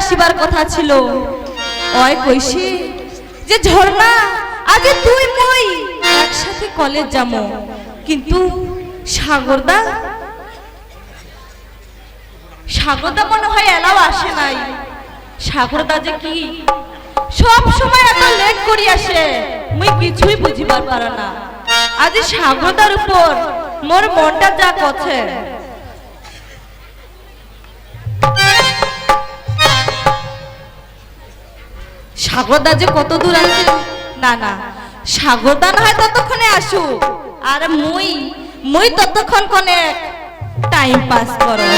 আসিবার কথা ছিল। অয় কইছে যে ঝর্ণা আজ তুই মই, একসাথে কলেজ যাব কিন্তু সাগরদা সাগরদা মনে হয় এলাও আসে নাই। সাগরদা যে কি, সব সময় এত লেট করি আসে, মুই কিছুই বুঝিবার পার না। আজ সাগরদার উপর মোর মনটা যা কছে সাগরদা যে কত দূর আছে? না না। সাগরদা না হয় ততক্ষণে আসু আর মুই মুই ততক্ষণ কোনে টাইম পাস করো।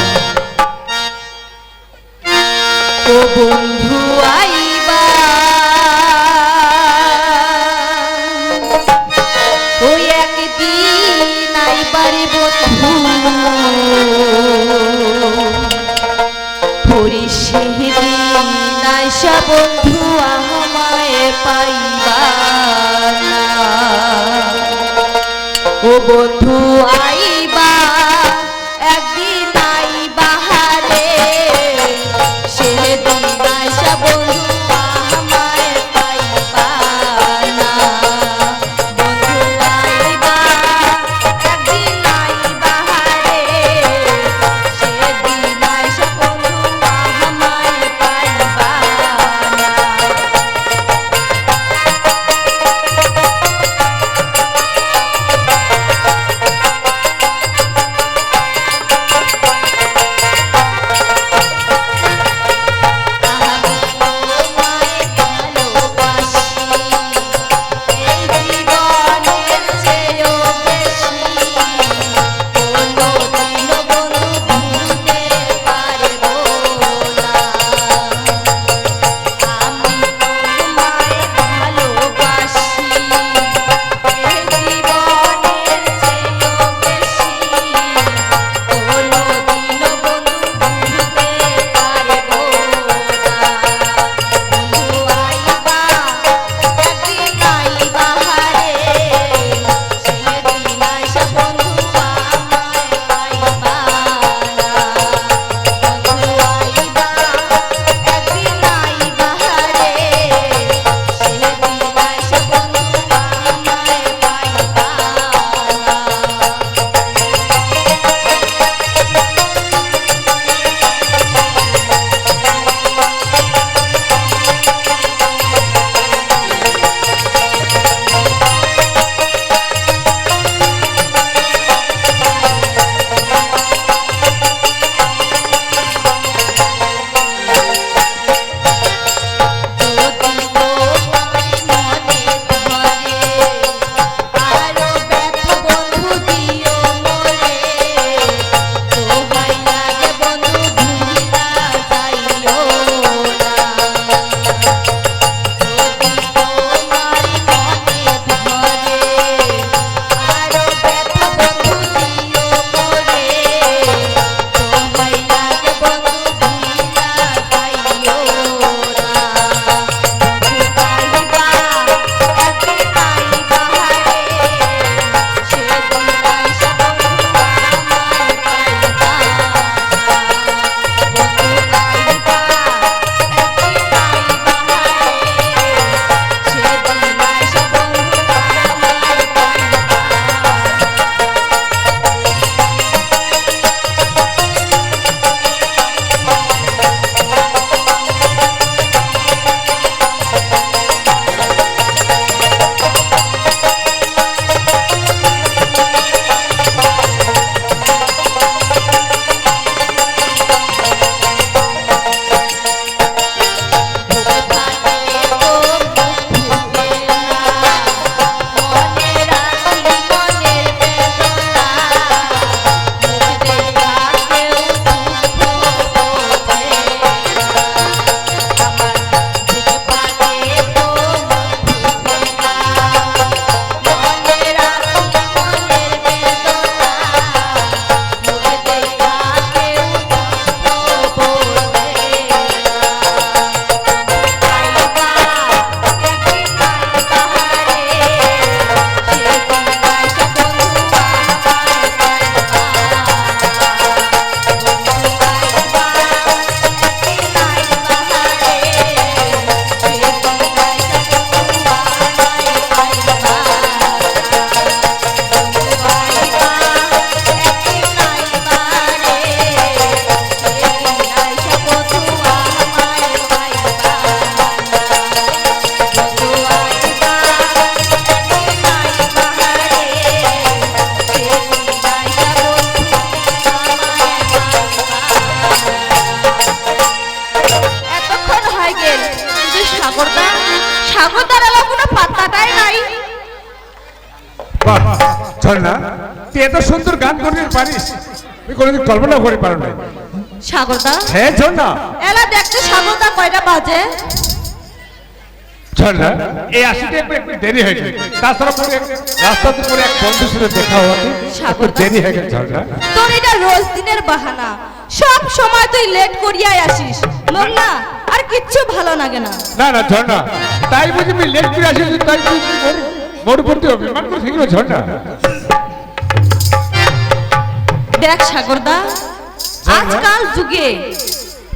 কোনোদিন কল্পনা করে পারো না সাগরদা? হ্যাঁ ঝর্ণা এলা দেখতো সাগরদা কয়টা বাজে? ঝর্ণা এই আসিতে একটু দেরি হয়ে গেছে। তাছাড়া পরে রাস্তাতে পরে এক বন্ধুর সাথে দেখা হওয়াতে একটু দেরি হয়ে গেছে ঝর্ণা তোর এটা রোজ দিনের বাহানা। সব সময় তুই লেট করিয়াই আসিস। লোক আর কিচ্ছু ভালো লাগে না। না না ঝর্ণা তাই বুঝি লেট করে আসি তাই মোর করতে হবে মান করে ঝর্ণা দেখ সাগরদা আজকাল যুগে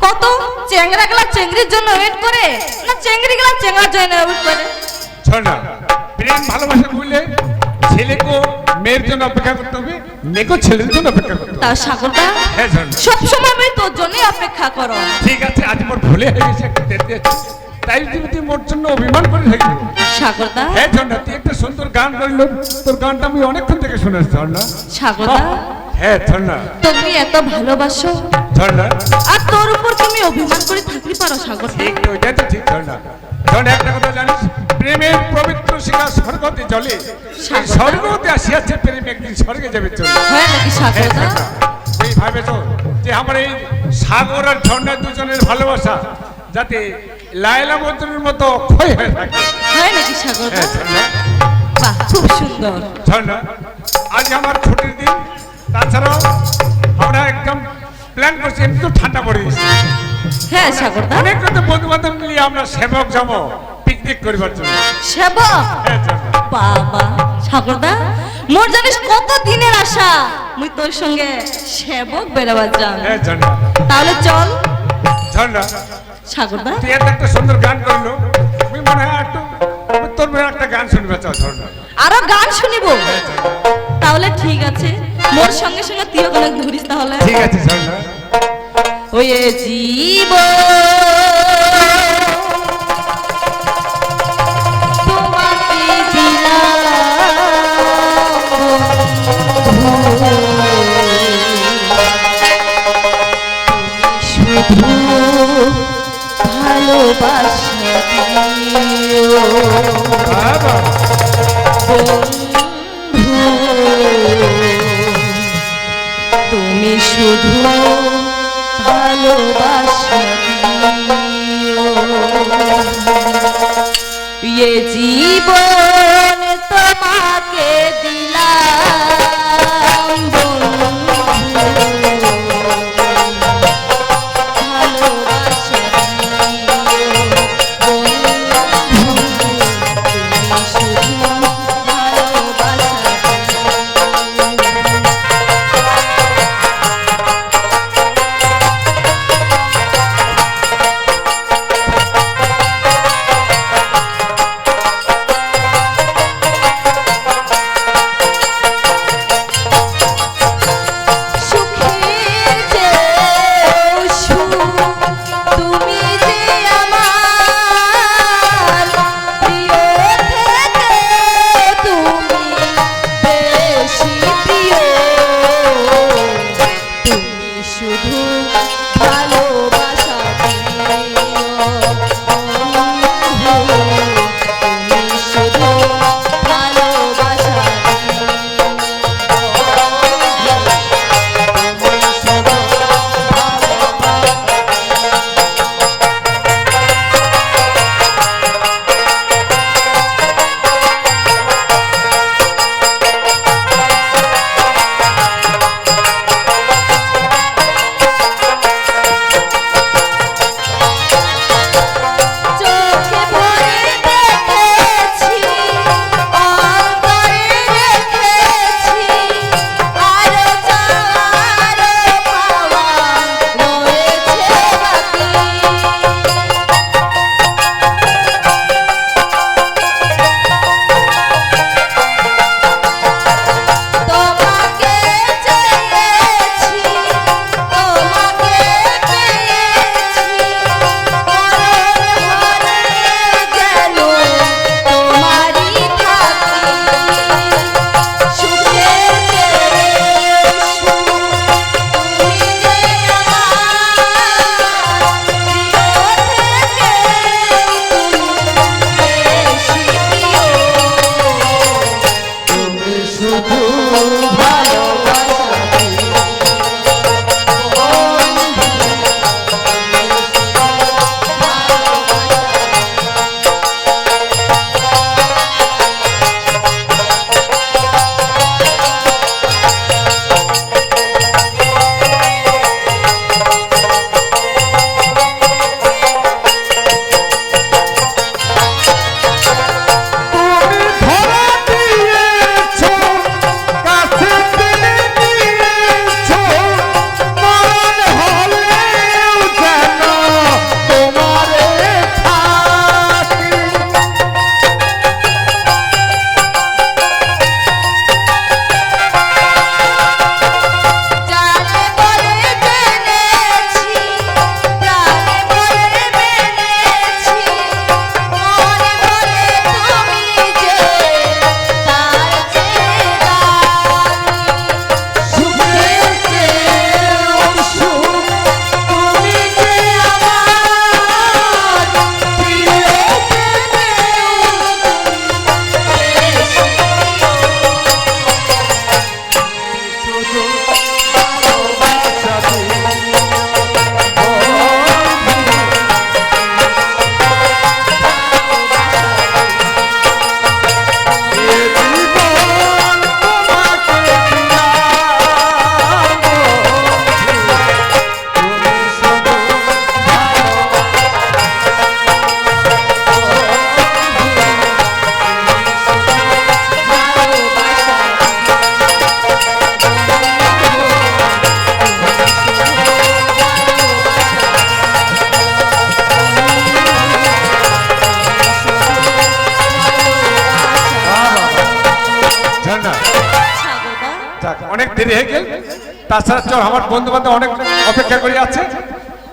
কত চেংরা গেলা চেংড়ির জন্য ওয়েট করে না চেংড়ি গেলা চেংড়ার জন্য ওয়েট করে? ঝর্ণা প্রেম ভালোবাসা বুঝলে ছেলেকে মেয়ের জন্য অপেক্ষা করতে হবে মেয়েকে ছেলের জন্য অপেক্ষা করতে হবে। তা সাগরদা হ্যাঁ সব সময় আমি তোর জন্যই অপেক্ষা করো। ঠিক আছে আজ মোর ভুলে হয়ে গেছে একটু দেরি আছে তাই তুমি তুই মোর জন্য অভিমান করে থাকব সাগরদা হ্যাঁ ঝর্ণা তুই একটা সুন্দর গান করল তোর গানটা আমি অনেকক্ষণ থেকে শুনেছি ঝর্ণা সাগরদা হ্যাঁ ঝর্ণা তুমি এত ভালোবাসো? ঝর্ণা আর তোর উপর তুমি অভিমান করে থাকতে পারো সাগরদা ঠিক ওইটাই তো ঠিক ঝর্ণা ঝর্ণা একটা কথা জানিস? প্রেমের পবিত্র শিখা স্বর্গতে সেই স্বর্গতে আসিয়াছে প্রেম একদিন স্বর্গে যাবে চলে। হয় নাকি ঝর্ণা তুই ভাবে তো যে আমার এই সাগর আর ঝর্ণা দুজনের ভালোবাসা যাতে লায়লা মন্ত্রের মতো ক্ষয় হয়ে থাকে। হয় নাকি সাগরদা হ্যাঁ খুব সুন্দর। ঝর্ণা আজ আমার ছুটির দিন। তাছাড়াও আমরা একদম প্ল্যান করছি তো ঠান্ডা পড়ে গেছে। হ্যাঁ সাগরদা অনেক কত বন্ধু বান্ধব মিলিয়ে আমরা সেবক যাব পিকনিক করবার জন্য। সেবক? হ্যাঁ বাবা সাগরদা মোর জানিস কত দিনের আশা? মুই তোর সঙ্গে সেবক বেড়াবার যান হ্যাঁ তাহলে চল। ঝর্ণা সাগরদা তুই এত একটা সুন্দর গান করল। আমি মনে হয় একটু তোর একটা গান শুনবে চাও ঝর্ণা আরও গান শুনিব। হ্যাঁ তাহলে ঠিক আছে। মোর সঙ্গে সঙ্গে তুইও কোনো ধরিস তাহলে। ঠিক আছে ওয়ে জীব। ভালোবাসা দিও। বাবা শুধু ভালোবাসা দিও। জীবন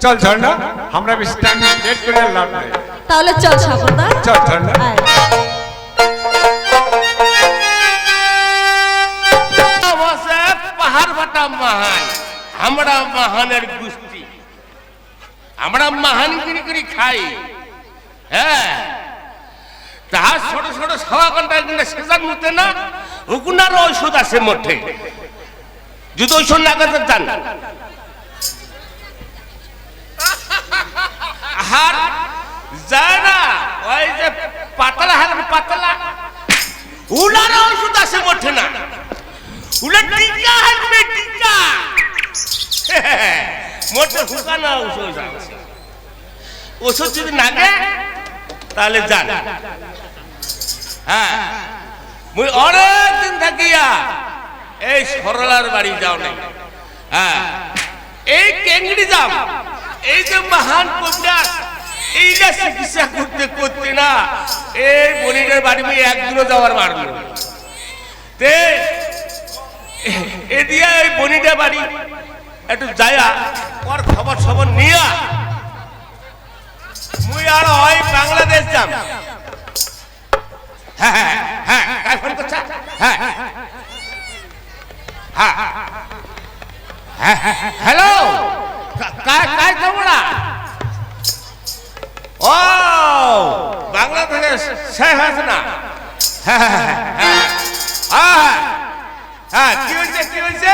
চল ঝর্ণা আমরা বেশি টাইম লেট করে লাভ নাই। তাহলে চল সাগরদা চল ঝর্ণা। পাহাড় মাহান। আমরা মাহানের গুষ্টি আমরা মাহান কিনি করে খাই। হ্যাঁ। তাহার ছোট ছোট সওয়া ঘণ্টা কিন্তু সেজার মধ্যে না ওগুনার ঔষধ আছে মধ্যে যদি ঔষধ না করতে চান। আর যায় না। ওই যে পাতলা হার পাতলা। উলার ওষুধ আছে মধ্যে না। উলার টিকা হাসবে টিকা? মোটে হুকানা ওষুধ। আছে ওষুধ যদি নাগে তাহলে যান। হ্যাঁ মুই অনেক দিন থাকিয়া এই সরলার বাড়ি যাও নাই হ্যাঁ এই কেঙ্গড়ি যাম। এই যে মহান কবিরাজ এইটা চিকিৎসা করতে করতে না এই বনিটার বাড়ি মেয়ে একদিনও যাওয়ার পারল তে এ দিয়া এই বনিটা বাড়ি একটু যায়া ওর খবর খবর নিয়া মুই আর ওই বাংলাদেশ যাম হ্যাঁ হ্যাঁ হ্যাঁ কাই ফোন করছা হ্যাঁ হ্যাঁ হ্যাঁ হ্যালো শেখ হ্যাঁ হ্যাঁ হ্যাঁ হ্যাঁ কি হয়েছে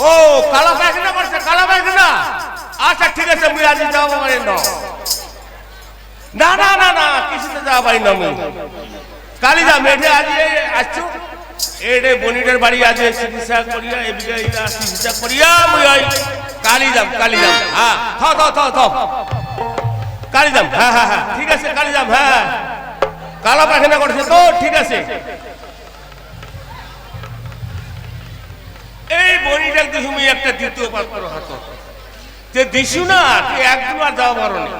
ও, কালো পায়খানা আচ্ছা ঠিক আছে, মুই না। না না না না, কিছুতে যাওয়া না মুই। কালি যা মেঠে আজ আসছো। এডে বনিটার বাড়ি আজ চিকিৎসা করিয়া এ বিঘা ইলা চিকিৎসা করিয়া মুই কালি যাম কালি যাম হ্যাঁ থ থ থ থ। কালি যাম হ্যাঁ হ্যাঁ হ্যাঁ ঠিক আছে কালি যাম হ্যাঁ। কালো পায়খানা করছে তো ঠিক আছে। এই দিছু মুই একটা দ্বিতীয় পাত্র হাত। তে দিছু না তুই একদিন আর যাওয়া পারো না।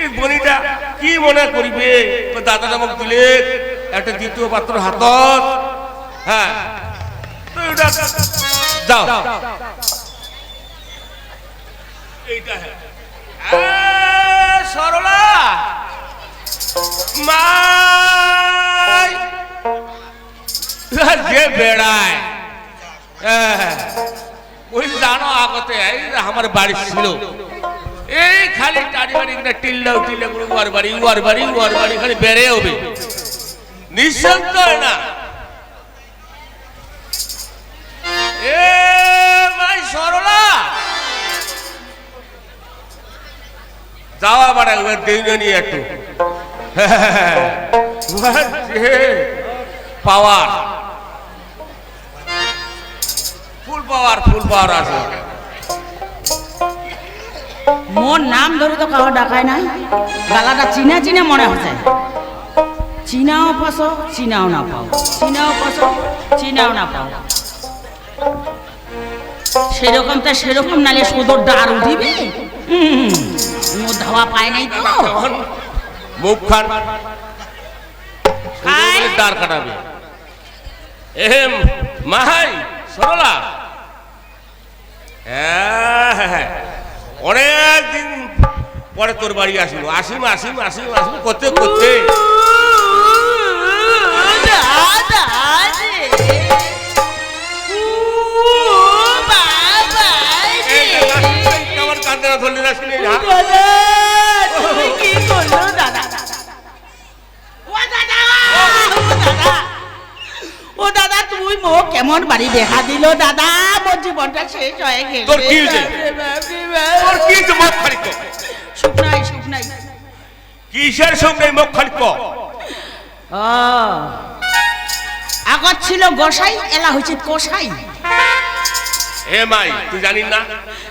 এই বনিটা কি মনে করিবে? দাদা নামক দিলে একটা দ্বিতীয় পাত্র হাতত হ্যাঁ। যাও। এইটা হ্যাঁ। সরলা। মাই। যে বেড়ায়। ওই জানো আগতে, এই আমার বাড়ি ছিল। এই খালি টাড়ি বাড়ি কিনা টিল্লাও টিল্লা করে উয়ার বাড়ি উয়ার বাড়ি উয়ার বাড়ি, খালি বেড়ে হবে। নিঃশব্দ হয় না। দিন নিয়ে একটু। পাওয়ার ফুল পাওয়ার ফুল পাওয়ার আছে। মোর নাম ধরে তো কাউ ডাকায় নাই। গালাটা চিনা চিনা মনে হচ্ছে। চিনাও পাস চিনাও না পাও। চিনাও পাস চিনাও না পাও। সেরকম তা সেরকম নালে সুদর ডার উঠিবে? হুম, ধাওয়া পায় নাই তো। মুখ খান? দাঁড় কাটাবে। এহেম মাহাই সরলা। হ্যাঁ, হ্যাঁ, হ্যাঁ। অনেক দিন পরে তোর বাড়ি আসিম আসিম আসিম আসিম আসিম। করতে করতে। ধরলি না শুনি না। ও দাদা ও দাদা ও দাদা তুই মো কেমন বাড়ি দেখা দিল দাদা মোর জীবনটা শেষ হয়ে গেল। তোর কি হয়েছে? তোর কি তো মুখ খালি কর? শুকনাই শুকনাই কিসের সঙ্গে মুখ খালি কর? ও আগত ছিল গোসাই এলা হয়েছে কষাই হে মাই তুই জানিস না?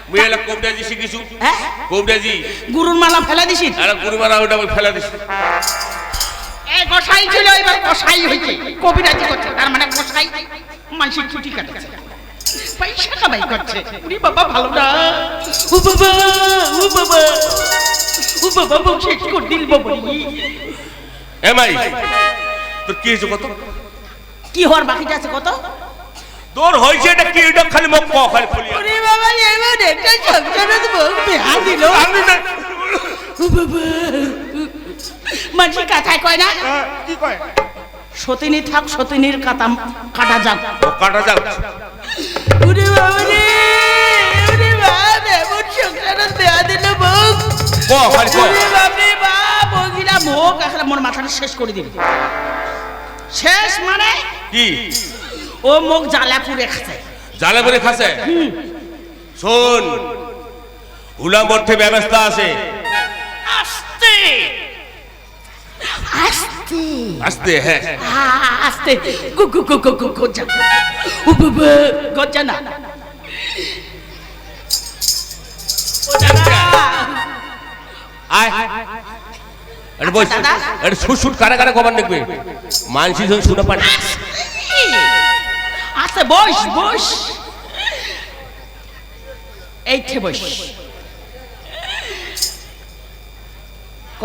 মুই এলা কবিরাজি শিখিছু হ্যাঁ? কবিরাজি গুরুর মালা ফেলে দিছিস আর গুরুমারা ওটা ফেলা দিছি। এই গোসাই ছিল এবার হয়েছে কবিরাজি করছে তার মানে কষাই মানুষের ছুটি কাটাচ্ছে পয়সা কামাই করছে। উনি বাবা ভালো না। ও বাবা ও বাবা। ও বাবা বউ শেষ করে দিল বাবরি হে মাই তোর কি হয়েছে কত? কি হওয়ার বাকিটা আছে কত? তোর হয়েছে এটা কি? এটা খালি মুখ ক খালি খুলিয়া ওরে বাবা এবার একটা সংসারে বউ বিহা দিল। আমি না ও মাঝি কাটায় কয় না? কি কয়? সতিনী থাক সতিনীর কাটা কাটা যাক। ও কাটা যাও ওরে বাবা রে ওরে বাবা এমন সংসারে বিহা দিল বউ। ক খালি ক ওরে বাপরে বাপ বগিরা মুখ আসলে মোর মাথাটা শেষ করে দিবি। শেষ মানে? কি? ও মুখ জ্বালা পুড়ে খাচ্ছে জালে করে খাসে শোন উলা মধ্যে ব্যবস্থা আছে। আস্তে। আস্তে। আসতে হ্যাঁ। আ- আস্তে। গু গু গু গু গু গজ্জা। ও বাবা গজ্জা না। ও দাদা। আয়। আরে বস দাদা। আরে শুট শুট কারা কারা কবার দেখবে? মানসি যখন শুনে পারে আস্তে বস বস। এইঠে বস। ক?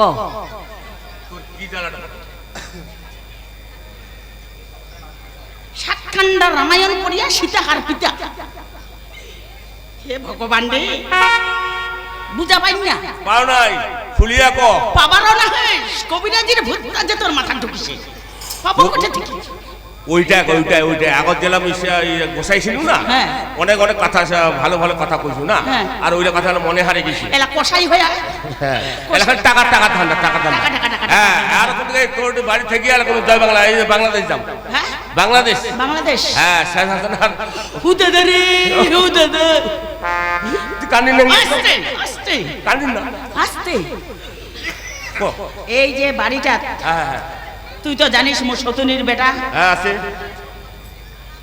রামায়ণ পড়িয়া সীতাহার পিতা। হে ভগবান রে বুঝা পাই না। পাও নাই ফুলিয়া ক? পাবারও না হেস কবিরাজির ভূতটা যে তোর মাথা ঢুকিছে। পাবো কোথা থেকে। ওইটা ওইটা ওইটা। আগত জেলা গোসাইছিল না? হ্যাঁ। অনেক অনেক কথা ভালো ভালো কথা কইছো না? হ্যাঁ। আর ওইটা কথা মনে হারে গেছি। এলা কষাই হইয়া। হ্যাঁ। টাকা টাকা ধান্দা টাকা ধান্দা। টাকা, টাকা, টাকা, হ্যাঁ আর কোন তোর বাড়ি থেকে আর কোন জয় বাংলা এই যে বাংলাদেশ যাম হ্যাঁ? বাংলাদেশ? বাংলাদেশ। হ্যাঁ শেখ হাসিনার হুদে রে হুদে দে কান্দি নেই আস্তে আস্তে কান্দি না? আস্তে। এই যে বাড়িটা হ্যাঁ হ্যাঁ। তুই তো জানিস মোর সতনির বেটা। হ্যাঁ আছে।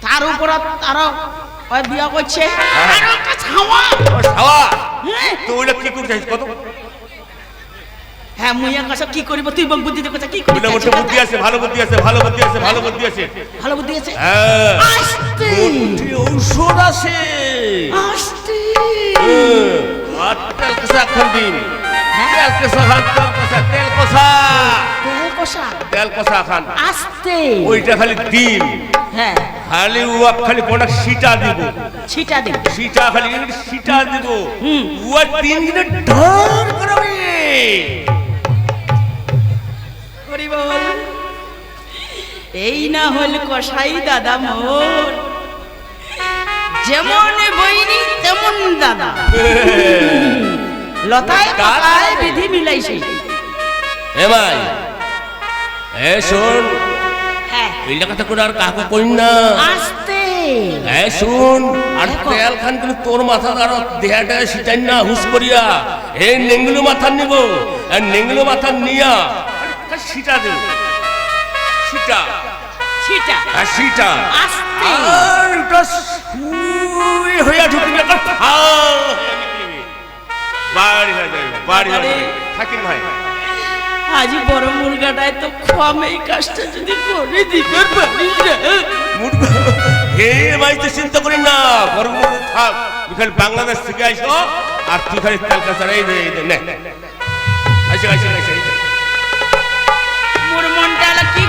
তার উপর আরও ওই বিয়া করছে। হ্যাঁ। আরও একটা ছাওয়া। ও সাওয়া হ্যাঁ। তো কি করছিস? কত? হ্যাঁ মুইয়া কাছে কি করিব? তুই বল বুদ্ধি দেখো কি করিব মোটে বুদ্ধি আছে ভালো বুদ্ধি আছে ভালো বুদ্ধি আছে ভালো বুদ্ধি আছে। ভালো বুদ্ধি আছে? হ্যাঁ। আস্তে। মোটে ঔষধ আছে। আস্তে। হ্যাঁ, আর তেল খান দিন হ্যাঁ? তেল কষা খান তেল কষা তেল তেল কষা তেল কষা খান। আস্তে। ওইটা খালি ডিম হ্যাঁ। খালি উয়া খালি সিটা দিব। ছিটা দে সিটা খালি সিটা দিব। হুম। উয়া তিন দিনে ঢর করবে। বল এই না হল কসাই দাদা মোর। যেমন বইনি তেমন দাদা। লতায় পাতায় বিধি মিলাইছে। এ ভাই। এ শোন। হ্যাঁ। কথা করে আর কাকু কই না। আস্তে। এ শুন আর দেখো। তেল খান কিন্তু তোর মাথা আর দেহাটা সিটাই না হুস করিয়া। হে নেংলু মাথা নিব আর নেংলু মাথা নিয়া। আর সিটা দেব সিটা। ছিটা আর সিটা। আস্তে। আর ওটা সুই হইয়া ঢুকবে একটা ফাল বাড়ি হয়ে যাবে বাড়ি হয়ে যাবে। থাকিন ভাই। আজি বড় মুরগাটায় তো ক্ষমেই কাজটা যদি করে দিতে পারিস হে ভাই তো চিন্তা করি না বরং থাক তুই খালি বাংলাদেশ থেকে আইসো আর তুই খালি এই যে এই যে, নে আইসো আইসো আইসো আইসো। মোর মনটা কি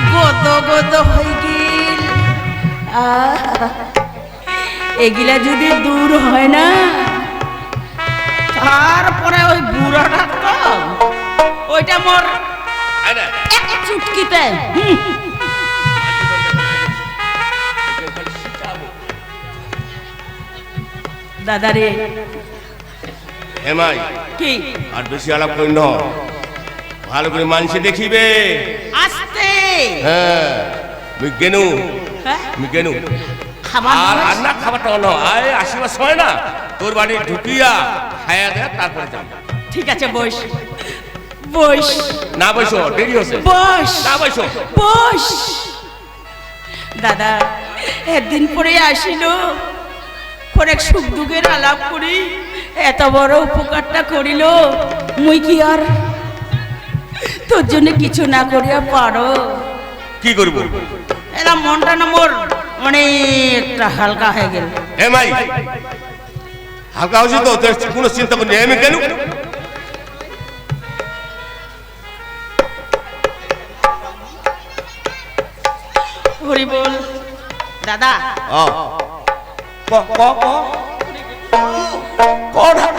হয়ে গেল এগুলা যদি দূর হয় না তারপরে ওই বুড়াটা তো ওইটা মোর। এক চুটকিতে হুম, দাদা রে হে কি? আর বেশি আলাপ করি ন ভালো করে মানুষে দেখিবে। আসতে। হ্যাঁ মুই গেনু। হ্যাঁ? আর আর না খাবারটা ন আয় আসিবার সময় না। তোর বাড়ি ঢুকিয়া খায়া দেয়া তারপরে যাও ঠিক আছে বস। বস। না বসো দেরি হচ্ছে। বস। না বসো। বস। দাদা একদিন পরে আসিল। অনেক সুখ দুঃখের আলাপ করি। এত বড় উপকারটা করিল। মুই কি আর তোর জন্য কিছু না করিয়া পারো? কি করব? এরা মনটা না মোর অনেকটা হালকা হয়ে গেল। হে মাই হালকা হচ্ছে তো কোনো চিন্তা করি আমি গেলু হরি বল। দাদা। ক ক ক।